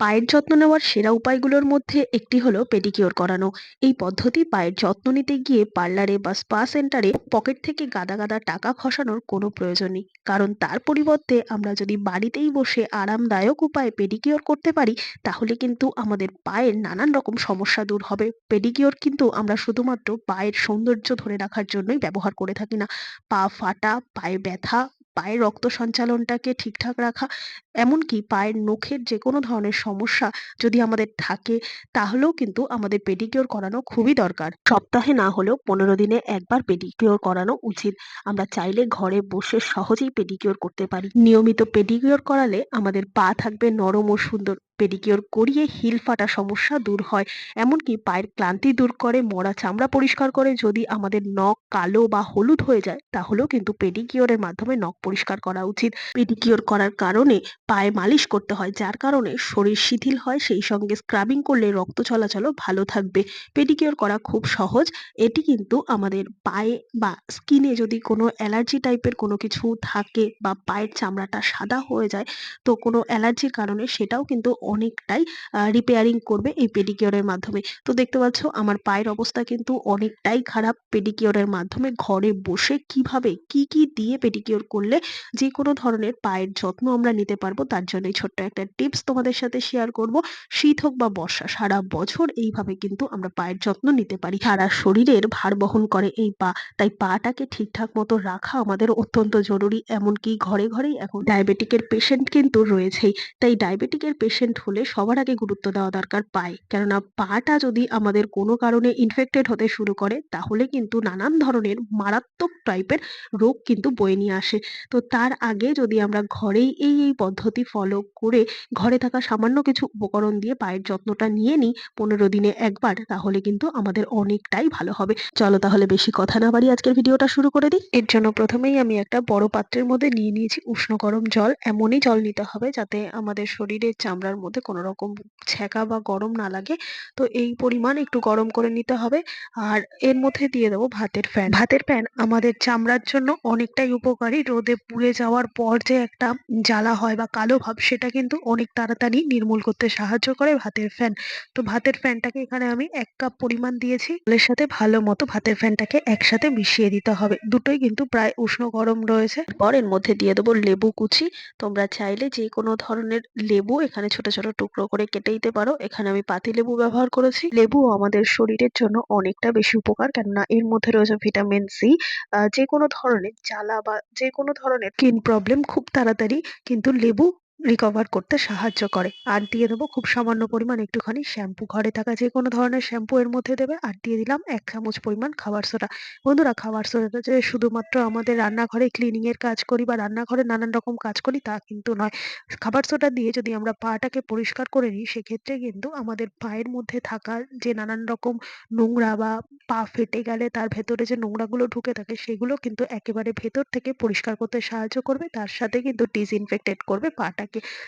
পায়ের যত্ন নেওয়ার সেরা উপায়গুলোর মধ্যে একটি হলো পেডিকিওর করানো। এই পদ্ধতি পায়ের যত্ন নিতে গিয়ে পার্লারে বা স্পা সেন্টারে পকেট থেকে গাদা গাদা টাকা খসানোর কোনো প্রয়োজন নেই। কারণ তার পরিবর্তে আমরা যদি বাড়িতেই বসে আরামদায়ক উপায়ে পেডিকিওর করতে পারি, তাহলে কিন্তু আমাদের পায়ের নানান রকম সমস্যা দূর হবে। পেডিকিওর কিন্তু আমরা শুধুমাত্র পায়ের সৌন্দর্য ধরে রাখার জন্যই ব্যবহার করে থাকি না। পা ফাটা, পায়ে ব্যথা পায়ের রক্ত সঞ্চালনটাকে ঠিকঠাক রাখা, এমনকি পায়ের নখের যে কোনো ধরনের সমস্যা যদি আমাদের থাকে, তাহলেও কিন্তু আমাদের পেডিকিওর করানো খুবই দরকার। সপ্তাহে না হলেও পনেরো দিনে একবার পেডিকিওর করানো উচিত। আমরা চাইলে ঘরে বসে সহজেই পেডিকিওর করতে পারি। নিয়মিত পেডিকিওর করালে আমাদের পা থাকবে নরম ও সুন্দর। পেডিকিওর করিয়ে হিল ফাটা সমস্যা দূর হয়। এমনকি পায়ের ক্লান্তি দূর করে, মরা চামড়া পরিষ্কার করে যদি আমাদের নখ কালো বা হলুদ হয়ে যায়, তাহলেও কিন্তু পেডিকিওরের মাধ্যমে নখ পরিষ্কার করা উচিত। পেডিকিওর করার কারণে পায়ে মালিশ করতে হয়, যার কারণে শরীর শিথিল হয়, সেই সঙ্গে স্ক্রাবিং করলে রক্ত চলাচলও ভালো থাকবে। পেডিকিওর করা খুব সহজ। এটি কিন্তু আমাদের পায়ে বা স্কিনে যদি কোনো অ্যালার্জি টাইপের কোনো কিছু থাকে বা পায়ের চামড়াটা সাদা হয়ে যায়, তো কোনো অ্যালার্জির কারণে সেটাও কিন্তু অনেকটাই রিপেয়ারিং করবে এই পেডিকিওরের মাধ্যমে। তো দেখতে পাচ্ছ আমার পায়ের অবস্থা কিন্তু অনেকটাই খারাপ পেডিকিওরের মাধ্যমে। ঘরে বসে কীভাবে, কি কি দিয়ে পেডিকিওর করলে যে কোনো ধরনের পায়ের যত্ন আমরা নিতে পারব, তার জন্য ছোট্ট একটা টিপস তোমাদের সাথে শেয়ার করব। শীত হোক বা বর্ষা, সারা বছর এইভাবে কিন্তু আমরা পায়ের যত্ন নিতে পারি। সারা শরীরের ভার বহন করে এই পা। তাই পাটাকে ঠিকঠাক মতো রাখা আমাদের অত্যন্ত জরুরি। এমনকি ঘরে, ঘরেই এখন ডায়াবেটিকের পেশেন্ট কিন্তু রয়েছেই। তাই ডায়াবেটিকের পেশেন্ট হলে সবার আগে গুরুত্ব দেওয়া দরকার পায়ে। কেননা পাটা যদি আমাদের কোনো কারণে ইনফেক্টেড হতে শুরু করে, তাহলে কিন্তু নানান ধরনের মারাত্মক টাইপের রোগ কিন্তু বয়ে নিয়ে আসে। তো তার আগে যদি আমরা ঘরেই এই এই পদ্ধতি ফলো করে ঘরে থাকা সামান্য কিছু উপকরণ দিয়ে পায়ের যত্নটা নিয়ে নিই পনেরো দিনে একবার, তাহলে কিন্তু আমাদের অনেকটাই ভালো হবে। চলো তাহলে বেশি কথা না বাড়ি আজকের ভিডিওটা শুরু করে দিই। এর জন্য প্রথমেই আমি একটা বড় পাত্রের মধ্যে নিয়ে নিয়েছি উষ্ণ গরম জল। এমনই জল নিতে হবে যাতে আমাদের শরীরের চামড়ার মধ্যে কোনো রকম ছ্যাঁকা বা গরম না লাগে। তো এই পরিমাণ একটু গরম করে নিতে হবে। আর এর মধ্যে দিয়ে দেবো ভাতের ফ্যান ভাতের ফ্যান আমাদের চামড়ার জন্য অনেকটাই উপকারী। রোদে পুড়ে যাওয়ার পর যে একটা জ্বালা হয় বা কালো ভাব, সেটা কিন্তু অনেক তাড়াতাড়ি নির্মূল করতে সাহায্য করে ভাতের ফ্যান তো ভাতের ফ্যানটাকে এখানে আমি এক কাপ পরিমাণ দিয়েছি। জলের সাথে ভালো মতো ভাতের ফ্যানটাকে একসাথে মিশিয়ে দিতে হবে। দুটোই কিন্তু প্রায় উষ্ণ গরম রয়েছে। পর এর মধ্যে দিয়ে দেবো লেবু কুচি। তোমরা চাইলে যে কোনো ধরনের লেবু এখানে ছোট ছোট টুকরো করে কেটে নিতে পারো। এখানে আমি পাতি লেবু ব্যবহার করেছি। লেবু আমাদের শরীরের জন্য অনেকটা বেশি উপকার, কেননা এর মধ্যে রয়েছে ভিটামিন সি যে কোনো ধরনের জ্বালা বা যে কোনো ধরনের স্কিন প্রবলেম খুব তাড়াতাড়ি, কিন্তু লেবু রিকভার করতে সাহায্য করে। আর দিয়ে দেবো খুব সামান্য পরিমাণ একটুখানি শ্যাম্পু ঘরে থাকা যে কোনো ধরনের শ্যাম্পু এর মধ্যে দেবে। আর দিয়ে দিলাম এক চামচ পরিমাণ খাবার সোডা বন্ধুরা, খাবার সোডাটা যে শুধুমাত্র আমাদের রান্নাঘরে ক্লিনিং এর কাজ করি বা রান্নাঘরে নানান রকম কাজ করি, তা কিন্তু নয়। খাবার সোডা দিয়ে যদি আমরা পাটাকে পরিষ্কার করে নিই, সেক্ষেত্রে কিন্তু আমাদের পায়ের মধ্যে থাকা যে নানান রকম নোংরা বা পা ফেটে গেলে তার ভেতরে যে নোংরাগুলো ঢুকে থাকে, সেগুলো কিন্তু একেবারে ভেতর থেকে পরিষ্কার করতে সাহায্য করবে। তার সাথে কিন্তু ডিসইনফেক্টেড করবে পাটাকে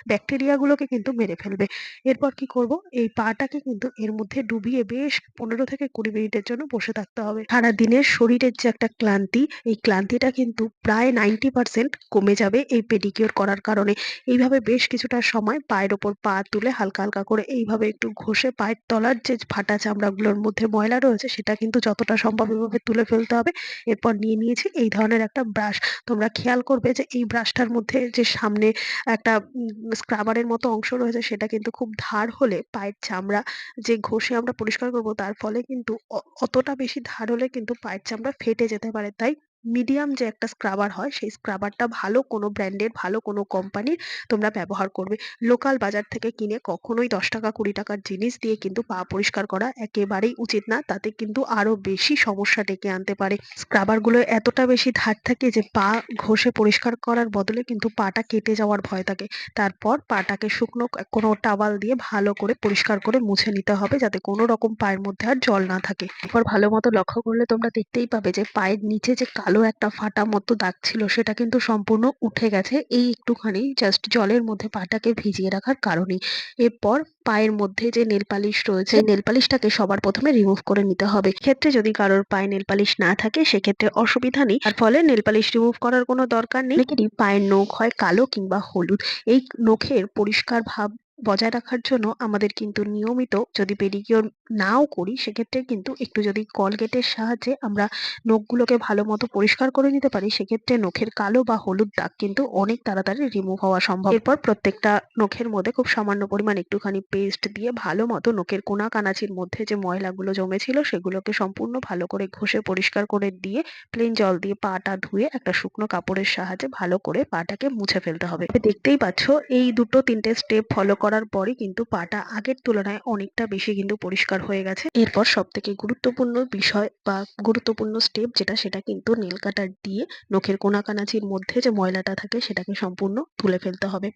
ব্যাকটেরিয়াগুলোকে কিন্তু মেরে ফেলবে। এরপর কি করব? এই পাটাকে কিন্তু এর মধ্যে ডুবিয়ে বেশ পনেরো থেকে কুড়ি মিনিটের জন্য বসে থাকতে হবে। সারা দিনের শরীরের যে একটা ক্লান্তি, এই ক্লান্তিটা কিন্তু প্রায় নাইনটি পার্সেন্ট কমে যাবে এই পেডিকিওর করার কারণে। এইভাবে বেশ কিছুটা সময় পায়ের ওপর পা তুলে হালকা হালকা করে এইভাবে একটু ঘষে পায়ের তলার যে ফাটা চামড়াগুলোর মধ্যে ময়লা রয়েছে, সেটা কিন্তু যতটা সম্ভব এভাবে তুলে ফেলতে হবে। এরপর নিয়ে নিয়েছি এই ধরনের একটা ব্রাশ। তোমরা খেয়াল করবে যে এই ব্রাশটার মধ্যে যে সামনে একটা স্ক্রাবারের মতো অংশ রয়েছে, সেটা কিন্তু খুব ধার হলে পায়ের চামড়া যে ঘষে আমরা পরিষ্কার করব, তার ফলে কিন্তু অতটা বেশি ধার হলে কিন্তু পায়ের চামড়া ফেটে যেতে পারে। তাই মিডিয়াম যে একটা স্ক্রাবার হয়, সেই স্ক্রাবারটা ভালো কোনো ব্র্যান্ডের, ভালো কোনো কোম্পানির তোমরা ব্যবহার করবে। লোকাল বাজার থেকে কিনে কখনোই দশ টাকা, কুড়ি টাকার জিনিস দিয়ে কিন্তু পা পরিষ্কার করা একেবারেই উচিত না। তাতে কিন্তু আরও বেশি সমস্যা ডেকে আনতে পারে। স্ক্রাবারগুলো এতটা বেশি ধার থাকে যে পা ঘষে পরিষ্কার করার বদলে কিন্তু পাটা কেটে যাওয়ার ভয় থাকে। তারপর পাটাকে শুকনো কোনো টাওয়াল দিয়ে ভালো করে পরিষ্কার করে মুছে নিতে হবে যাতে কোনো রকম পায়ের মধ্যে আর জল না থাকে। এরপর ভালো মতো লক্ষ্য করলে তোমরা দেখতেই পাবে যে পায়ের নিচে যে কালো একটা ফাটা মতো দাগ ছিল, সেটা কিন্তু সম্পূর্ণ উঠে গেছে। এই একটুখানি জাস্ট জলের মধ্যে পাটাকে ভিজিয়ে রাখার কারণেই। এরপর পায়ের মধ্যে যে নেল পালিশ রয়েছে নেল পালিশটাকে সবার প্রথমে রিমুভ করে নিতে হবে। ক্ষেত্রে যদি কারোর পায়ে নেল পালিশ না থাকে, সেক্ষেত্রে অসুবিধা নেই। আর ফলে নেল পালিশ রিমুভ করার কোনো দরকার নেই। পায়ের নখ হয় কালো কিংবা হলুদ। এই নখের পরিষ্কার ভাব বজায় রাখার জন্য আমাদের কিন্তু নিয়মিত যদি পেডিকিওর নাও করি, সেক্ষেত্রে কিন্তু একটু যদি কলগেটের সাহায্যে আমরা নখগুলোকে ভালো মতো পরিষ্কার করে নিতে পারি, সেক্ষেত্রে নখের কালো বা হলুদ দাগ কিন্তু অনেক তাড়াতাড়ি রিমুভ হওয়া সম্ভব। এরপর প্রত্যেকটা নখের মধ্যে খুব সামান্য পরিমাণ একটুখানি পেস্ট দিয়ে ভালো মতো নখের কোনা কানাচির মধ্যে যে ময়লাগুলো জমেছিল, সেগুলোকে সম্পূর্ণ ভালো করে ঘষে পরিষ্কার করে দিয়ে প্লেন জল দিয়ে পাটা ধুয়ে একটা শুকনো কাপড়ের সাহায্যে ভালো করে পাটাকে মুছে ফেলতে হবে। দেখতেই পাচ্ছ, এই দুটো তিনটে স্টেপ ফলো করার পরে কিন্তু পাটা আগের তুলনায় অনেকটা বেশি কিন্তু পরিষ্কার হয়ে গেছে। এরপর সব থেকে গুরুত্বপূর্ণ বিষয় বা গুরুত্বপূর্ণ স্টেপ যেটা সেটা কিন্তু নীল কাটার দিয়ে নখের কোনাকানাচির মধ্যে যে ময়লাটা থাকে সেটাকে সম্পূর্ণ তুলে ফেলতে হবে।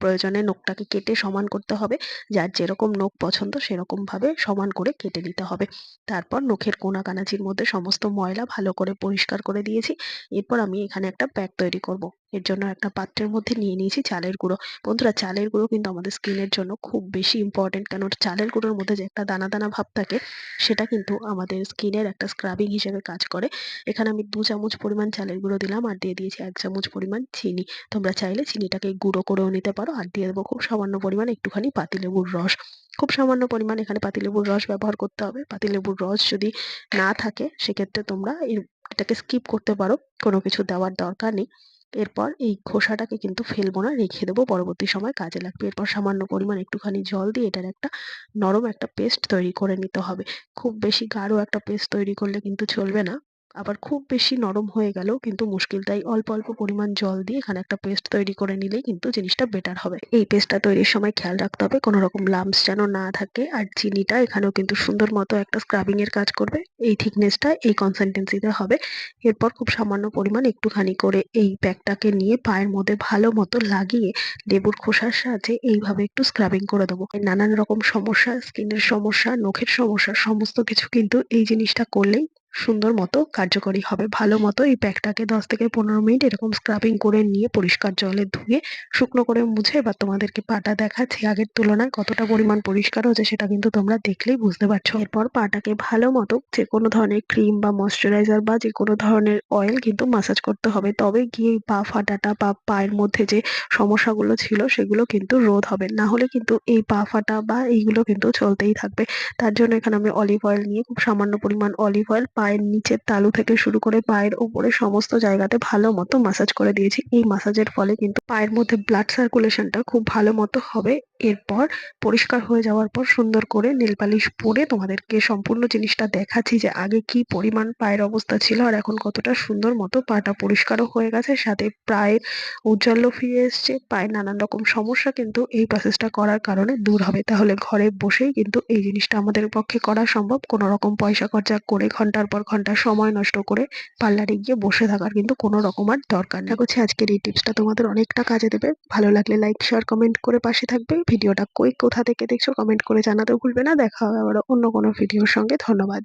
প্রয়োজনে নখটাকে কেটে সমান করতে হবে। যার যেরকম নখ পছন্দ সেরকম ভাবে সমান করে কেটে নিতে হবে। তারপর নখের কোনা কানাচির মধ্যে সমস্ত ময়লা ভালো করে পরিষ্কার করে দিয়েছি। এরপর আমি এখানে একটা প্যাক তৈরি করব। এর জন্য একটা পাত্রের মধ্যে নিয়ে নিয়েছি চালের গুঁড়ো। বন্ধুরা, চালের গুঁড়ো কিন্তু আমাদের স্কিনের জন্য খুব বেশি ইম্পর্টেন্ট কেন চালের গুঁড়োর মধ্যে যে একটা দানা দানা ভাব থাকে, সেটা কিন্তু আমাদের স্কিনের একটা স্ক্রাবিং হিসেবে কাজ করে। এখানে আমি দু চামচ পরিমাণ চালের গুঁড়ো দিলাম আর দিয়ে দিয়েছি এক চামচ পরিমাণ চিনি। তোমরা চাইলে চিনিটাকে গুঁড়ো করেও নিতে পারো। আর দিয়ে দেবো। খুব সামান্য পরিমাণ একটুখানি পাতিলেবুর রস। খুব সামান্য পরিমাণ এখানে পাতিলেবুর রস ব্যবহার করতে হবে। পাতিলেবুর রস যদি না থাকে, সেক্ষেত্রে তোমরা এটাকে স্কিপ করতে পারো। কোনো কিছু দেওয়ার দরকার নেই। এরপর এই খোসাটাকে কিন্তু ফেলব না, রেখে দেবো। পরবর্তী সময় কাজে লাগবে। এরপর সামান্য পরিমাণ একটুখানি জল দিয়ে এটার একটা নরম একটা পেস্ট তৈরি করে নিতে হবে। খুব বেশি গাঢ় একটা পেস্ট তৈরি করলে কিন্তু চলবে না। আবার খুব বেশি নরম হয়ে গেলেও কিন্তু মুশকিল। তাই অল্প অল্প পরিমাণ জল দিয়ে এখানে একটা পেস্ট তৈরি করে নিলেই কিন্তু জিনিসটা বেটার হবে। এই পেস্টটা তৈরির সময় খেয়াল রাখতে হবে, কোনো রকম লাম্পস যেন না থাকে। আর চিনিটা এখানেও কিন্তু সুন্দর মতো একটা স্ক্রাবিং এর কাজ করবে। এই থিকনেসটা এই কনসিস্টেন্সিতে হবে। এরপর খুব সামান্য পরিমাণ একটুখানি করে এই প্যাকটাকে নিয়ে পায়ের মধ্যে ভালো মতো লাগিয়ে লেবুর খোসার সাহায্যে এইভাবে একটু স্ক্রাবিং করে দেবো। নানান রকম সমস্যা স্কিনের সমস্যা, নখের সমস্যা, সমস্ত কিছু কিন্তু এই জিনিসটা করলেই সুন্দর মতো কার্যকরী হবে। ভালো মতো এই প্যাকটাকে দশ থেকে পনেরো মিনিট এরকম স্ক্রাবিং করে নিয়ে পরিষ্কার জলে ধুয়ে, শুকনো করে মুছে এবার তোমাদেরকে পাটা দেখাচ্ছি আগের তুলনায় কতটা পরিমাণ পরিষ্কার হচ্ছে সেটা কিন্তু তোমরা দেখলেই বুঝতে পারছ। এরপর পাটাকে ভালো মতো যে কোনো ধরনের ক্রিম বা ময়শ্চারাইজার বা যে কোনো ধরনের অয়েল কিন্তু মাসাজ করতে হবে। তবে গিয়ে পা ফাটাটা বা পায়ের মধ্যে যে সমস্যাগুলো ছিল সেগুলো কিন্তু রোধ হবে। না হলে কিন্তু এই পা ফাটা বা এইগুলো কিন্তু চলতেই থাকবে। তার জন্য এখানে আমি অলিভ অয়েল নিয়ে খুব সামান্য পরিমাণ অলিভ অয়েল পায়ের নিচের তালু থেকে শুরু করে পায়ের ওপরে সমস্ত জায়গাতে ভালো মতো মাসাজ করে দিয়েছি। এই মাসাজের ফলে কিন্তু পায়ের মধ্যে ব্লাড সার্কুলেশনটা খুব ভালো মতো হবে এরপর পরিষ্কার হয়ে যাওয়ার পর সুন্দর করে নেল পালিশ পরে তোমাদেরকে সম্পূর্ণ জিনিসটা দেখাচ্ছি যে আগে কি পরিমাণ পায়ের অবস্থা ছিল আর এখন কতটা সুন্দর মতো পাটা পরিষ্কারও হয়ে গেছে, সাথে প্রায় উজ্জ্বল্য ফিরে এসছে, পায়ে নানান রকম সমস্যা কিন্তু এই প্রসেসটা করার কারণে দূর হবে। তাহলে ঘরে বসেই কিন্তু এই জিনিসটা আমাদের পক্ষে করা সম্ভব। কোনো রকম পয়সা খরচা করে ঘণ্টার পর ঘণ্টা সময় নষ্ট করে পার্লারে গিয়ে বসে থাকার কিন্তু কোনো রকম আর দরকার না হচ্ছে আজকের এই টিপসটা তোমাদের অনেকটা কাজে দেবে। ভালো লাগলে লাইক শেয়ার কমেন্ট করে পাশে থাকবে। ভিডিওটা কই, কোথা থেকে দেখছ কমেন্ট করে জানাতেও ভুলবে না। দেখা হবে আবার অন্য কোনো ভিডিওর সঙ্গে। ধন্যবাদ।